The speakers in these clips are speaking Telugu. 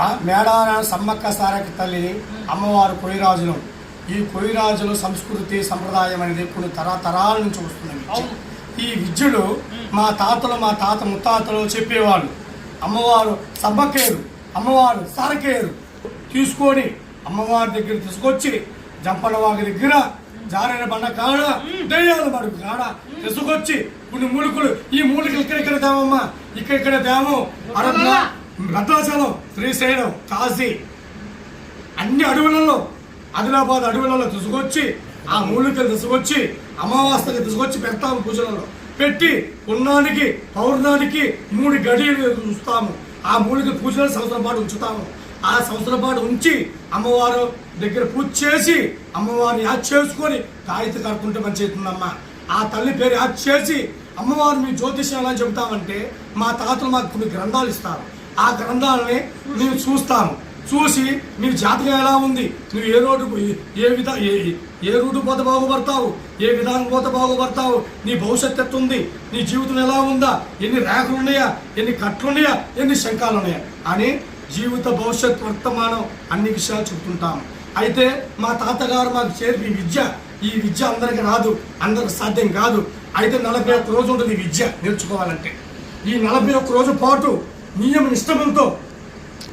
ఆ సమ్మక్క సారకి తల్లిని అమ్మవారు కొయ్యరాజులు. ఈ కొయ్యరాజుల సంస్కృతి సంప్రదాయం అనేది కొన్ని తరతరాల నుంచి వస్తుంది ఈ విద్యలు మా తాతలు మా తాత ముత్తాతలు చెప్పేవాళ్ళు. అమ్మవారు సమ్మకేరు అమ్మవారు సారకేరు. తీసుకొని అమ్మవారి దగ్గర తీసుకొచ్చి జంపలవాగి దగ్గర జారైన బండ కాడ దయ్యాల మడుగు కాడ తీసుకొచ్చి కొన్ని మూలికలు. ఈ మూలికలు ఇక్కడ ఇక్కడ దేవమ్మా ఇక్కడ ఇక్కడ తేము అరద్న భద్రాచలం శ్రీశైలం కాశీ. అన్ని అడవులలో ఆదిలాబాద్ అడవులలో తీసుకొచ్చి ఆ మూలికలు తీసుకొచ్చి అమావాస్యకి తీసుకొచ్చి పెడతాము పూజలలో. పెట్టి పున్నానికి పౌర్ణానికి మూడు గడియలు ఉంచుతాము. ఆ మూలిక పూజలు సంవత్సరం పాటు ఉంచుతాము. ఆ సంవత్సరం పాటు ఉంచి అమ్మవారు దగ్గర పూజ చేసి అమ్మవారిని యాద్ చేసుకొని తాయిత కడుకుంటే మంచి అవుతుందమ్మా. ఆ తల్లి పేరు యాద్ చేసి అమ్మవారు మీ జ్యోతిష్యం ఎలా చెబుతామంటే మా తాతలు మాకు కొన్ని గ్రంథాలు ఇస్తారు. ఆ గ్రంథాలని మేము చూస్తాము. చూసి నీ జాతకం ఎలా ఉంది? నువ్వు ఏ రోడ్డు ఏ విధ ఏ ఏ రూటు పోతే బాగుపడతావు? ఏ విధానం పోతే బాగుపడతావు? నీ భవిష్యత్తు ఎట్టుంది నీ జీవితం ఎలా ఉందా? ఎన్ని రేఖలు ఉన్నాయా? ఎన్ని కట్లు ఉన్నాయా? ఎన్ని శంఖాలు ఉన్నాయా? అని జీవిత భవిష్యత్ వర్తమానం అన్ని విషయాలు చెప్తుంటాం అయితే మా తాతగారు మాకు చేరి విద్య ఈ విద్య అందరికి రాదు అందరికి సాధ్యం కాదు. అయితే నలభై ఒక్క రోజు ఉంటుంది ఈ విద్య నేర్చుకోవాలంటే. ఈ నలభై ఒక్క రోజు పాటు నియమ నిష్టంతో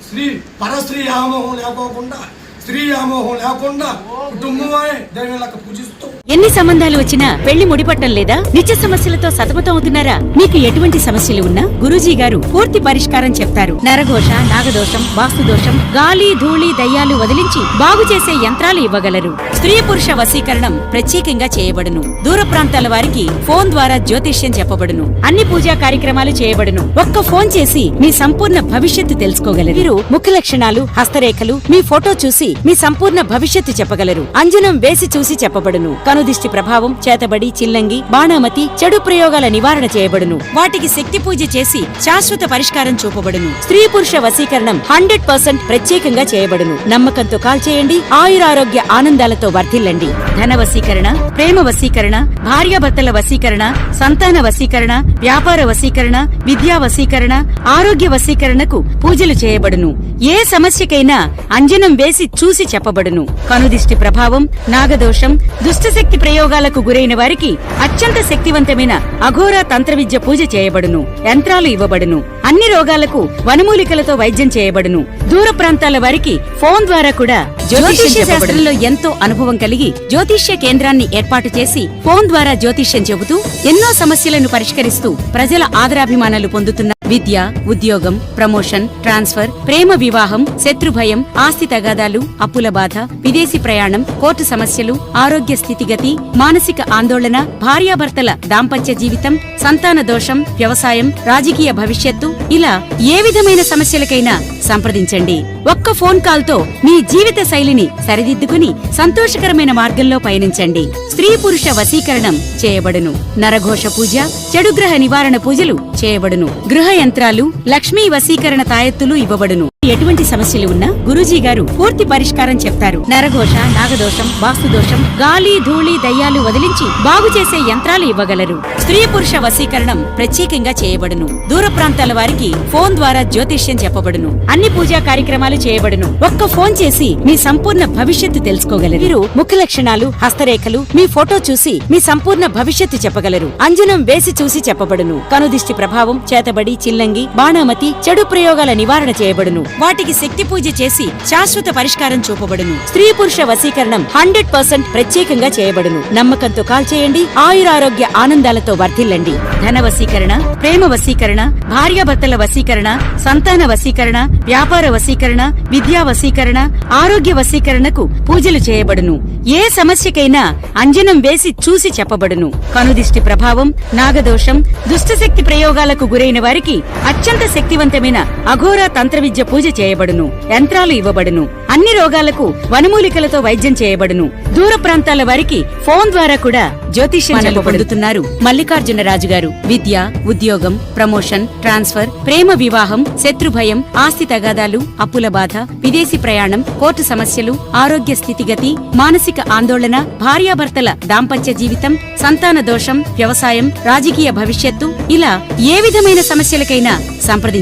స్త్రీ పరస్త్రీ వ్యామోహం లేకోకుండా స్త్రీ వ్యామోహం లేకుండా కుటుంబమే దైవాలకు పూజిస్తూ ఎన్ని సంబంధాలు వచ్చినా పెళ్ళి ముడిపట్టం లేదా? నిత్య సమస్యలతో సతమతం అవుతున్నారా? మీకు ఎటువంటి సమస్యలు ఉన్నా గురూజీ గారు పూర్తి పరిష్కారం చెప్తారు. నరఘోష నాగదోషం వాస్తుదోషం గాలి ధూళి దయ్యాలు వదిలించి బాగు చేసే యంత్రాలు ఇవ్వగలరు. స్త్రీ పురుష వశీకరణం ప్రత్యేకంగా చేయబడును. దూర ప్రాంతాల వారికి ఫోన్ ద్వారా జ్యోతిష్యం చెప్పబడును. అన్ని పూజా కార్యక్రమాలు చేయబడును. ఒక్క ఫోన్ చేసి మీ సంపూర్ణ భవిష్యత్తు తెలుసుకోగలరు. మీరు ముఖ లక్షణాలు హస్తరేఖలు మీ ఫోటో చూసి మీ సంపూర్ణ భవిష్యత్తు చెప్పగలరు. అంజనం వేసి చూసి చెప్పబడును. కనుదిష్టి ప్రభావం చేతబడి చిల్లంగి బాణామతి చెడు ప్రయోగాల నివారణ చేయబడును. వాటికి శక్తి పూజ చేసి శాశ్వత పరిష్కారం చూపబడును. స్త్రీ పురుష వశీకరణం హండ్రెడ్ పర్సెంట్ ప్రత్యేకంగా చేయబడును. నమ్మకంతో కాల్ చేయండి. ఆయురారోగ్య ఆనందాలతో వర్ధిల్లండి. ధన వశీకరణ ప్రేమ వశీకరణ భార్యాభర్తల వశీకరణ సంతాన వశీకరణ వ్యాపార వశీకరణ విద్యా వశీకరణ ఆరోగ్య వశీకరణకు పూజలు చేయబడును. ఏ సమస్యకైనా అంజనం వేసి చూసి చెప్పబడును. కనుదిష్టి ప్రభావం నాగదోషం దుష్టశక్తి ప్రయోగాలకు గురైన వారికి అత్యంత శక్తివంతమైన అఘోరా తంత్ర విద్య పూజ చేయబడును యంత్రాలు ఇవ్వబడును అన్ని రోగాలకు వనమూలికలతో వైద్యం చేయబడును. దూర ప్రాంతాల వారికి ఫోన్ ద్వారా కూడా జ్యోతిష్య శాస్త్రంలో ఎంతో అనుభవం కలిగి జ్యోతిష్య కేంద్రాన్ని ఏర్పాటు చేసి ఫోన్ ద్వారా జ్యోతిష్యం చెబుతూ ఎన్నో సమస్యలను పరిష్కరిస్తూ ప్రజల ఆదరాభిమానాలు పొందుతున్నారు. విద్య ఉద్యోగం ప్రమోషన్ ట్రాన్స్ఫర్ ప్రేమ వివాహం శత్రుభయం ఆస్తి తగాదాలు అప్పుల బాధ విదేశీ ప్రయాణం కోర్టు సమస్యలు ఆరోగ్య స్థితిగతి మానసిక ఆందోళన భార్యాభర్తల దాంపత్య జీవితం సంతాన దోషం వ్యవసాయం రాజకీయ భవిష్యత్తు ఇలా ఏ విధమైన సమస్యలకైనా సంప్రదించండి. ఒక్క ఫోన్ కాల్తో మీ జీవిత శైలిని సరిదిద్దుకుని సంతోషకరమైన మార్గంలో పయనించండి. స్త్రీ పురుష వశీకరణం చేయబడును. నరఘోష పూజ చెడుగ్రహ నివారణ పూజలు చేయబడును. గృహ యంత్రాలు లక్ష్మీ వశీకరణ తాయెత్తులు ఇవ్వబడును. ఎటువంటి సమస్యలు ఉన్నా గురూజీ గారు పూర్తి పరిష్కారం చెప్తారు. నరఘోష నాగదోషం వాస్తుదోషం గాలి ధూళి దయ్యాలు వదిలించి బాగు చేసే యంత్రాలు ఇవ్వగలరు. స్త్రీ పురుష వశీకరణం ప్రత్యేకంగా చేయబడును. దూర ప్రాంతాల వారికి ఫోన్ ద్వారా జ్యోతిష్యం చెప్పబడును. అన్ని పూజా కార్యక్రమాలు చేయబడును. ఒక్క ఫోన్ చేసి మీ సంపూర్ణ భవిష్యత్తు తెలుసుకోగలరు. మీరు ముఖ లక్షణాలు హస్తరేఖలు మీ ఫోటో చూసి మీ సంపూర్ణ భవిష్యత్తు చెప్పగలరు. అంజనం వేసి చూసి చెప్పబడును. కనుదిష్టి ప్రభావం చేతబడి చిల్లంగి బాణామతి చెడు ప్రయోగాల నివారణ చేయబడును. వాటికి శక్తి పూజ చేసి శాశ్వత పరిష్కారం చూపబడును. స్త్రీ పురుష వశీకరణం హండ్రెడ్ పర్సెంట్ ప్రత్యేకంగా చేయబడును. నమ్మకంతో కాల్ చేయండి. ఆయురారోగ్య ఆనందాలతో వర్ధిల్లండి. ధన వశీకరణ ప్రేమ వశీకరణ భార్యాభర్తల వశీకరణ సంతాన వశీకరణ వ్యాపార వశీకరణ విద్యా వశీకరణ ఆరోగ్య వశీకరణకు పూజలు చేయబడును. ఏ సమస్యకైనా అంజనం వేసి చూసి చెప్పబడును. కనుదిష్టి ప్రభావం నాగదోషం దుష్టశక్తి ప్రయోగాలకు గురైన వారికి అత్యంత శక్తివంతమైన అఘోరా తంత్ర విద్య పూజ చేయబడును యంత్రాలు ఇవ్వబడును అన్ని రోగాలకు వనమూలికలతో వైద్యం చేయబడును. దూర ప్రాంతాల వారికి ఫోన్ ద్వారా కూడా జ్యోతిష్యం చెప్పబడుతున్నారు మల్లికార్జున రాజు గారు విద్య ఉద్యోగం ప్రమోషన్ ట్రాన్స్ఫర్ ప్రేమ వివాహం శత్రుభయం ఆస్తి తగాదాలు అప్పుల బాధ విదేశీ ప్రయాణం కోర్టు సమస్యలు ఆరోగ్య స్థితిగతి మానసిక ఆందోళన భార్యాభర్తల దాంపత్య జీవితం సంతాన దోషం వ్యవసాయం రాజకీయ భవిష్యత్తు ఇలా ఏ విధమైన సమస్యలకైనా సంప్రదించండి